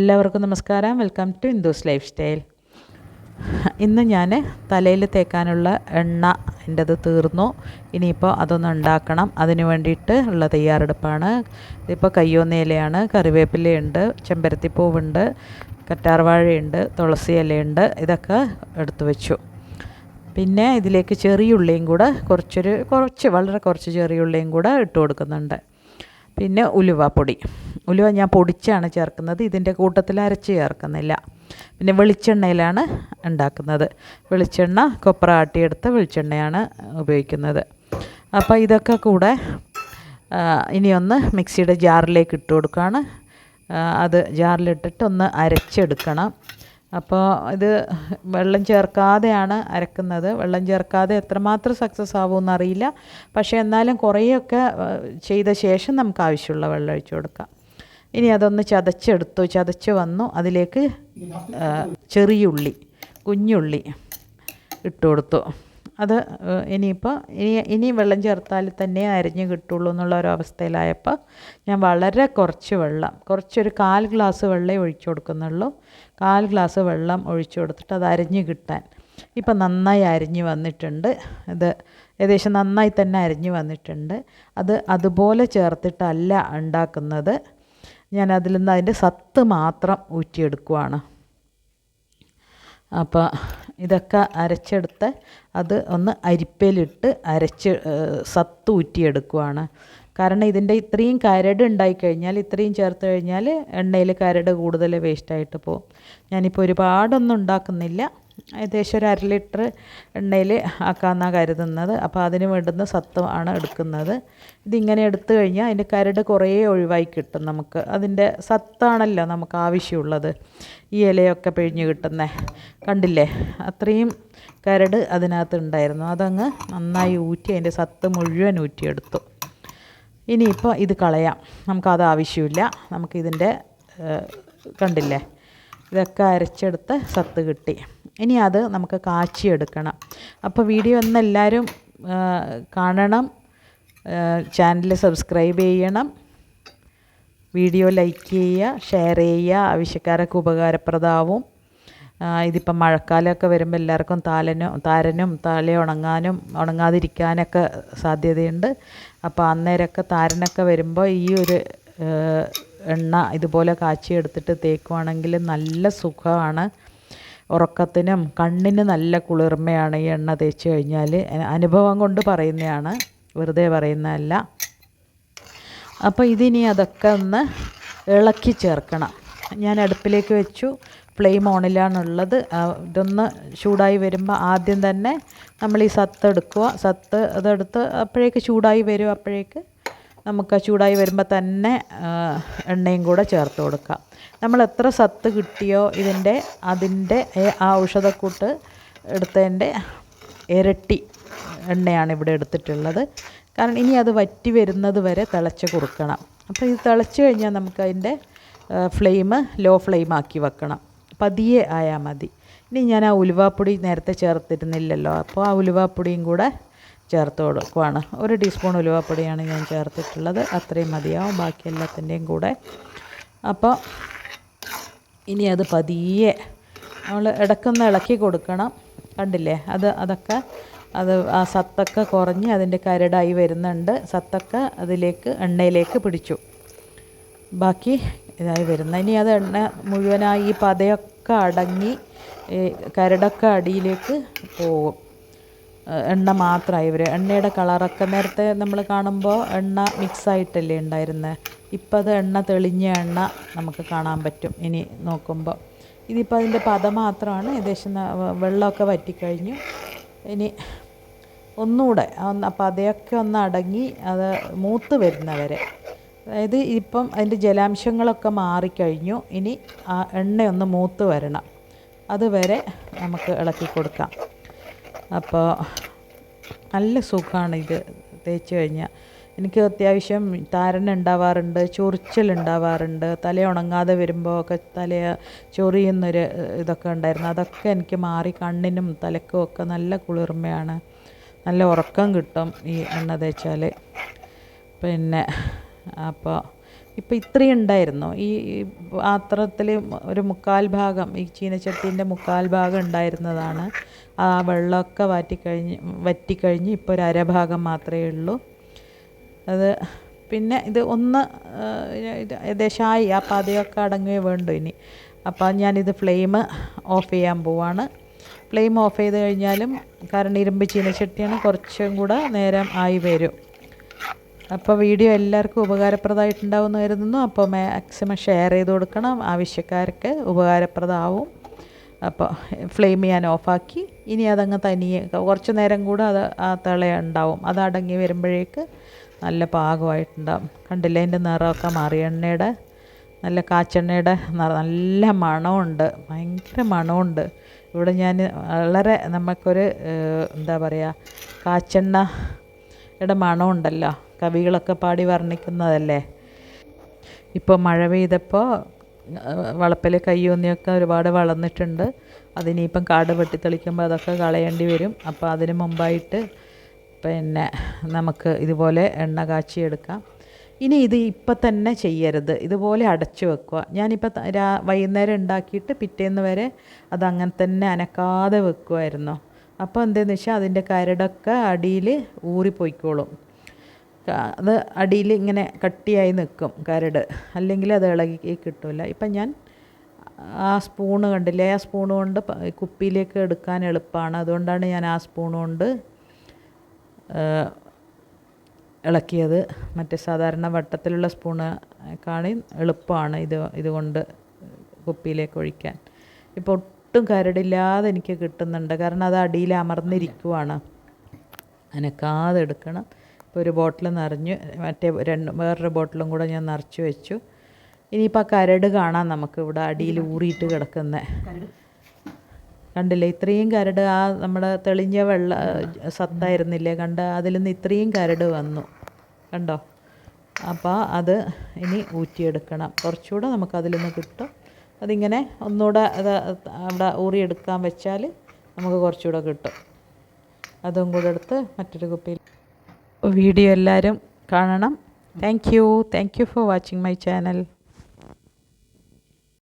എല്ലാവർക്കും നമസ്കാരം. Welcome to ഇന്ദോസ് lifestyle ഇന്ന് ഞാൻ തലയിൽ തേക്കാനുള്ള എണ്ണ എന്റെത് തീർന്നു. ഇനിയിപ്പോൾ അതൊന്ന് ഉണ്ടാക്കണം. അതിന് വേണ്ടിയിട്ട് ഉള്ള തയ്യാറെടുപ്പാണ്. ഇതിപ്പോൾ കയ്യോന്ന ഇലയാണ് കറിവേപ്പിലയുണ്ട് ചെമ്പരത്തിപ്പൂവുണ്ട് കറ്റാർവാഴയുണ്ട് തുളസി ഇലയുണ്ട് ഇതൊക്കെ എടുത്തു വെച്ചു. പിന്നെ ഇതിലേക്ക് ചെറിയ ഉള്ളിയും കൂടെ കുറച്ചൊരു കുറച്ച് വളരെ കുറച്ച് ചെറിയ ഉള്ളിയും കൂടെ ഇട്ട് കൊടുക്കുന്നുണ്ട്. പിന്നെ ഉലുവാപ്പൊടി ഉലുവ ഞാൻ പൊടിച്ചാണ് ചേർക്കുന്നത്. ഇതിന്റെ കൂട്ടത്തിൽ അരച്ച് ചേർക്കുന്നില്ല. പിന്നെ വെളിച്ചെണ്ണയിലാണ് ഉണ്ടാക്കുന്നത്. വെളിച്ചെണ്ണ കൊപ്ര ആട്ടിയെടുത്ത വെളിച്ചെണ്ണയാണ് ഉപയോഗിക്കുന്നത്. അപ്പോൾ ഇതൊക്കെ കൂടെ ഇനിയൊന്ന് മിക്സിയുടെ ജാറിലേക്ക് ഇട്ട് കൊടുക്കുകയാണ്. അത് ജാറിലിട്ടിട്ട് ഒന്ന് അരച്ചെടുക്കണം. അപ്പോൾ ഇത് വെള്ളം ചേർക്കാതെയാണ് അരക്കുന്നത്. വെള്ളം ചേർക്കാതെ എത്രമാത്രം സക്സസ് ആവുമെന്ന് അറിയില്ല. പക്ഷേ എന്നാലും കുറേയൊക്കെ ചെയ്ത ശേഷം നമുക്ക് ആവശ്യമുള്ള വെള്ളം ഒഴിച്ചു കൊടുക്കാം. ഇനി അതൊന്ന് ചതച്ചെടുത്തു. ചതച്ച് വന്നു. അതിലേക്ക് ചെറിയുള്ളി കുഞ്ഞുള്ളി ഇട്ട് കൊടുത്തു. അത് ഇനിയിപ്പോൾ ഇനി ഇനി വെള്ളം ചേർത്താൽ തന്നെ അരിഞ്ഞ് കിട്ടുള്ളൂ എന്നുള്ള ഒരു അവസ്ഥയിലായപ്പോൾ ഞാൻ വളരെ കുറച്ച് വെള്ളം കുറച്ചൊരു കാൽ ഗ്ലാസ് വെള്ളമേ ഒഴിച്ചു കൊടുക്കുന്നുള്ളൂ. കാൽ ഗ്ലാസ് വെള്ളം ഒഴിച്ചു കൊടുത്തിട്ട് അത് അരിഞ്ഞ് കിട്ടാൻ. ഇപ്പം നന്നായി അരിഞ്ഞ് വന്നിട്ടുണ്ട്. ഇത് ഏകദേശം നന്നായി തന്നെ അരിഞ്ഞ് വന്നിട്ടുണ്ട്. അത് അതുപോലെ ചേർത്തിട്ടല്ല ഉണ്ടാക്കുന്നത്. ഞാൻ അതിൽ നിന്ന് അതിന്റെ സത്ത് മാത്രം ഊറ്റിയെടുക്കുവാണ്. അപ്പോൾ ഇതൊക്കെ അരച്ചെടുത്ത് അത് ഒന്ന് അരിപ്പയിലിട്ട് അരച്ച് സത്ത് ഊറ്റിയെടുക്കുവാണ്. കാരണം ഇതിന്റെ ഇത്രയും കരട് ഉണ്ടായിക്കഴിഞ്ഞാൽ ഇത്രയും ചേർത്ത് കഴിഞ്ഞാൽ എണ്ണയിൽ കരട് കൂടുതൽ വേസ്റ്റായിട്ട് പോകും. ഞാനിപ്പോൾ ഒരുപാടൊന്നും ഉണ്ടാക്കുന്നില്ല. ഏകദേശം ഒരു അര ലിറ്റർ എണ്ണയിൽ ആക്കാമെന്നാണ് കരുതുന്നത്. അപ്പോൾ അതിന് വേണ്ടുന്ന സത്ത് ആണ് എടുക്കുന്നത്. ഇതിങ്ങനെ എടുത്തു കഴിഞ്ഞാൽ അതിന്റെ കരട് കുറേ ഒഴിവായി കിട്ടും നമുക്ക്. അതിന്റെ സത്താണല്ലോ നമുക്ക് ആവശ്യമുള്ളത്. ഈ ഇലയൊക്കെ പിഴിഞ്ഞ് കിട്ടുന്നത് കണ്ടില്ലേ? അത്രയും കരട് അതിനകത്ത് ഉണ്ടായിരുന്നു. അതങ്ങ് നന്നായി ഊറ്റി അതിന്റെ സത്ത് മുഴുവൻ ഊറ്റിയെടുത്തു. ഇനിയിപ്പോൾ ഇത് കളയാം. നമുക്കത് ആവശ്യമില്ല. നമുക്കിതിന്റെ കണ്ടില്ലേ? ഇതൊക്കെ അരച്ചെടുത്ത് സത്ത് കിട്ടി. ഇനി അത് നമുക്ക് കാച്ചിയെടുക്കണം. അപ്പോൾ വീഡിയോ ഒന്ന് എല്ലാവരും കാണണം ചാനൽ സബ്സ്ക്രൈബ് ചെയ്യണം. വീഡിയോ ലൈക്ക് ചെയ്യുക ഷെയർ ചെയ്യുക ആവശ്യക്കാരൊക്കെ ഉപകാരപ്രദമാവും. ഇതിപ്പം മഴക്കാലമൊക്കെ വരുമ്പോൾ എല്ലാവർക്കും താലനും താരനും തല ഉണങ്ങാനും ഉണങ്ങാതിരിക്കാനൊക്കെ സാധ്യതയുണ്ട്. അപ്പോൾ അന്നേരമൊക്കെ താരനൊക്കെ വരുമ്പോൾ ഈ ഒരു എണ്ണ ഇതുപോലെ കാച്ചി എടുത്തിട്ട് തേക്കുവാണെങ്കിൽ നല്ല സുഖമാണ്. ഉറക്കത്തിനും കണ്ണിന് നല്ല കുളിർമയാണ് ഈ എണ്ണ തേച്ച് കഴിഞ്ഞാൽ അനുഭവം കൊണ്ട് പറയുന്നതാണ് വെറുതെ പറയുന്നതല്ല. അപ്പോൾ ഇതിനി അതൊക്കെ ഒന്ന് ഇളക്കി ചേർക്കണം. ഞാൻ അടുപ്പിലേക്ക് വെച്ചു. ഫ്ലെയിം ഓണിലാണുള്ളത്. ഇതൊന്ന് ചൂടായി വരുമ്പോൾ ആദ്യം തന്നെ നമ്മൾ ഈ സത്ത് എടുക്കുക. സത്ത് അതെടുത്ത് അപ്പോഴേക്ക് ചൂടായി വരും അപ്പോഴേക്ക് നമുക്ക് ചൂടായി വരുമ്പോൾ തന്നെ എണ്ണയും കൂടെ ചേർത്ത് കൊടുക്കാം. നമ്മൾ എത്ര സത്ത് കിട്ടിയോ ഇതിന്റെ അതിന്റെ ആ ഔഷധക്കൂട്ട് എടുത്തതിന്റെ ഇരട്ടി എണ്ണയാണ് ഇവിടെ എടുത്തിട്ടുള്ളത്. കാരണം ഇനി അത് വറ്റി വരുന്നത് വരെ തിളച്ച് കൊടുക്കണം അപ്പോൾ ഇത് തിളച്ച് കഴിഞ്ഞാൽ നമുക്ക് അതിന്റെ ഫ്ലെയിം ലോ ഫ്ലെയിം ആക്കി വെക്കണം. പതിയെ ആയാൽ മതി. ഇനി ഞാൻ ആ ഉലുവാപ്പൊടി നേരത്തെ ചേർത്തിരുന്നില്ലല്ലോ. അപ്പോൾ ആ ഉലുവാപ്പൊടിയും കൂടെ ചേർത്ത് കൊടുക്കുവാണ് ഒരു ടീസ്പൂൺ ഉലുവാപ്പൊടിയാണ് ഞാൻ ചേർത്തിട്ടുള്ളത്. അത്രയും മതിയാവും. ബാക്കി എല്ലാത്തിന്റെയും കൂടെ. അപ്പോൾ ഇനി അത് പതിയെ നമ്മൾ ഇടയ്ക്കൊന്ന് ഇളക്കി കൊടുക്കണം. കണ്ടില്ലേ? അത് അതൊക്കെ അത് ആ സത്തൊക്കെ കുറഞ്ഞ് അതിന്റെ കരടായി വരുന്നുണ്ട്. സത്തൊക്കെ അതിലേക്ക് എണ്ണയിലേക്ക് പിടിച്ചു. ബാക്കി ഇതായി വരുന്ന. ഇനി അത് എണ്ണ മുഴുവനായി ഈ പതയൊക്കെ അടങ്ങി കരടൊക്കെ അടിയിലേക്ക് പോകും. എണ്ണ മാത്രമായി. ഇവർ എണ്ണയുടെ കളറൊക്കെ നേരത്തെ നമ്മൾ കാണുമ്പോൾ എണ്ണ മിക്സ് ആയിട്ടല്ലേ ഉണ്ടായിരുന്നത് ഇപ്പം അത് എണ്ണ തെളിഞ്ഞ എണ്ണ നമുക്ക് കാണാൻ പറ്റും. ഇനി നോക്കുമ്പോൾ ഇതിപ്പോൾ അതിന്റെ പത മാത്രമാണ്. ഏകദേശം വെള്ളമൊക്കെ വറ്റിക്കഴിഞ്ഞു. ഇനി ഒന്നുകൂടെ ഒന്ന് അപ്പം അതൊക്കെ ഒന്ന് അടങ്ങി അത് മൂത്ത് വരുന്നവരെ. അതായത് ഇപ്പം അതിന്റെ ജലാംശങ്ങളൊക്കെ മാറിക്കഴിഞ്ഞു. ഇനി ആ എണ്ണയൊന്ന് മൂത്ത് വരണം. അതുവരെ നമുക്ക് ഇളക്കി കൊടുക്കാം. അപ്പോൾ നല്ല സുഖമാണ് ഇത് തേച്ച് കഴിഞ്ഞാൽ എനിക്ക് അത്യാവശ്യം താരൻ ഉണ്ടാവാറുണ്ട് ചൊറിച്ചൽ ഉണ്ടാവാറുണ്ട് തല ഉണങ്ങാതെ വരുമ്പോൾ ഒക്കെ തല ചൊറിയുന്നൊരു ഇതൊക്കെ ഉണ്ടായിരുന്നു. അതൊക്കെ എനിക്ക് മാറി കണ്ണിനും തലക്കും ഒക്കെ നല്ല കുളിർമയാണ്. നല്ല ഉറക്കം കിട്ടും ഈ എണ്ണ തേച്ചാൽ പിന്നെ അപ്പോൾ ഇപ്പോൾ ഇത്രയും ഉണ്ടായിരുന്നു. ഈ പാത്രത്തിൽ ഒരു മുക്കാൽ ഭാഗം ഈ ചീനച്ചട്ടീന്റെ മുക്കാൽ ഭാഗം ഉണ്ടായിരുന്നതാണ്. ആ വെള്ളമൊക്കെ വാറ്റിക്കഴിഞ്ഞ് വറ്റിക്കഴിഞ്ഞ് ഇപ്പോൾ ഒരു അരഭാഗം മാത്രമേ ഉള്ളൂ. അത് പിന്നെ ഇത് ഒന്ന് ഇത് ഏകദേശമായി ആ പതയൊക്കെ അടങ്ങുകയേ വേണ്ടു ഇനി. അപ്പോൾ ഞാനിത് ഫ്ലെയിം ഓഫ് ചെയ്യാൻ പോവാണ്. ഫ്ലെയിം ഓഫ് ചെയ്ത് കഴിഞ്ഞാലും കാരണം ഇരുമ്പ് ചീനച്ചട്ടിയാണ് കുറച്ചും കൂടെ നേരം ആയി വരും. അപ്പോൾ വീഡിയോ എല്ലാവർക്കും ഉപകാരപ്രദമായിട്ടുണ്ടാവുമെന്ന് കരുതുന്നു. അപ്പോൾ മാക്സിമം ഷെയർ ചെയ്ത് കൊടുക്കണം. ആവശ്യക്കാർക്ക് ഉപകാരപ്രദമാവും. അപ്പോൾ ഫ്ലെയിം ഞാൻ ഓഫാക്കി ഇനി അതങ്ങ് തനിയെ കുറച്ച് നേരം കൂടെ അത് ആ തിള ഉണ്ടാവും. അത് അടങ്ങി വരുമ്പോഴേക്ക് നല്ല പാകമായിട്ടുണ്ടാവും. കണ്ടില്ലേ അതിന്റെ നിറമൊക്കെ മാറി. എണ്ണയുടെ നല്ല കാച്ചെണ്ണയുടെ നല്ല മണമുണ്ട്. ഭയങ്കര മണമുണ്ട്. ഇവിടെ ഞാൻ വളരെ നമുക്കൊരു എന്താ പറയുക കാച്ചെണ്ണയുടെ മണമുണ്ടല്ലോ. കവികളൊക്കെ പാടി വർണിക്കുന്നതല്ലേ? ഇപ്പോൾ മഴ പെയ്തപ്പോൾ വളപ്പിൽ കയ്യോന്നിയൊക്കെ ഒരുപാട് വളർന്നിട്ടുണ്ട്. അതിനിപ്പം കാട് വെട്ടിത്തെളിക്കുമ്പോൾ അതൊക്കെ കളയേണ്ടി വരും. അപ്പോൾ അതിന് മുമ്പായിട്ട് പിന്നെ നമുക്ക് ഇതുപോലെ എണ്ണ കാച്ചിയെടുക്കാം ഇനി ഇത് ഇപ്പം തന്നെ ചെയ്യരുത്. ഇതുപോലെ അടച്ചു വെക്കുക. ഞാനിപ്പോൾ രാ വൈകുന്നേരം ഉണ്ടാക്കിയിട്ട് പിറ്റേന്ന് വരെ അത് അങ്ങനെ തന്നെ അനക്കാതെ വെക്കുമായിരുന്നു അപ്പോൾ എന്തെന്ന് വെച്ചാൽ അതിന്റെ കരടൊക്കെ അടിയിൽ ഊറിപ്പോയിക്കോളും. അത് അടിയിൽ ഇങ്ങനെ കട്ടിയായി നിൽക്കും കരട്. അല്ലെങ്കിൽ അത് ഇളകി കിട്ടില്ല ഇപ്പം ഞാൻ ആ സ്പൂണ് കണ്ടില്ലേ? ആ സ്പൂൺ കൊണ്ട് കുപ്പിയിലേക്ക് എടുക്കാൻ എളുപ്പമാണ്. അതുകൊണ്ടാണ് ഞാൻ ആ സ്പൂൺ കൊണ്ട് ഇളക്കിയത്. മറ്റേ സാധാരണ വട്ടത്തിലുള്ള സ്പൂണ് കാണി എളുപ്പമാണ് ഇത് ഇതുകൊണ്ട് കുപ്പിയിലേക്ക് ഒഴിക്കാൻ. ഇപ്പോൾ ഒട്ടും കരടില്ലാതെ എനിക്ക് കിട്ടുന്നുണ്ട്. കാരണം അത് അടിയിൽ അമർന്നിരിക്കുവാണ്. അനക്കാതെ എടുക്കണം. ഇപ്പോൾ ഒരു ബോട്ടിൽ നിറഞ്ഞു മറ്റേ രണ്ട് വേറൊരു ബോട്ടിലും കൂടെ ഞാൻ നിറച്ച് വെച്ചു. ഇനിയിപ്പോൾ കരട് കാണാം നമുക്ക് ഇവിടെ അടിയിൽ ഊറിയിട്ട് കിടക്കുന്ന. കണ്ടില്ലേ ഇത്രയും കരട് ആ നമ്മുടെ തെളിഞ്ഞ വെള്ള സത്തായിരുന്നില്ലേ കണ്ട അതിൽ നിന്ന് ഇത്രയും കരട് വന്നു. കണ്ടോ? അപ്പോൾ അത് ഇനി ഊറ്റിയെടുക്കണം. കുറച്ചുകൂടെ നമുക്ക് അതിൽ നിന്ന് കിട്ടും. അതിങ്ങനെ ഒന്നുകൂടെ അത് അവിടെ ഊറിയെടുക്കാൻ വെച്ചാൽ നമുക്ക് കുറച്ചുകൂടെ കിട്ടും. അതും കൂടെ എടുത്ത് മറ്റൊരു കുപ്പിയിൽ വീഡിയോ എല്ലാവരും കാണണം. Thank you thank you for watching my channel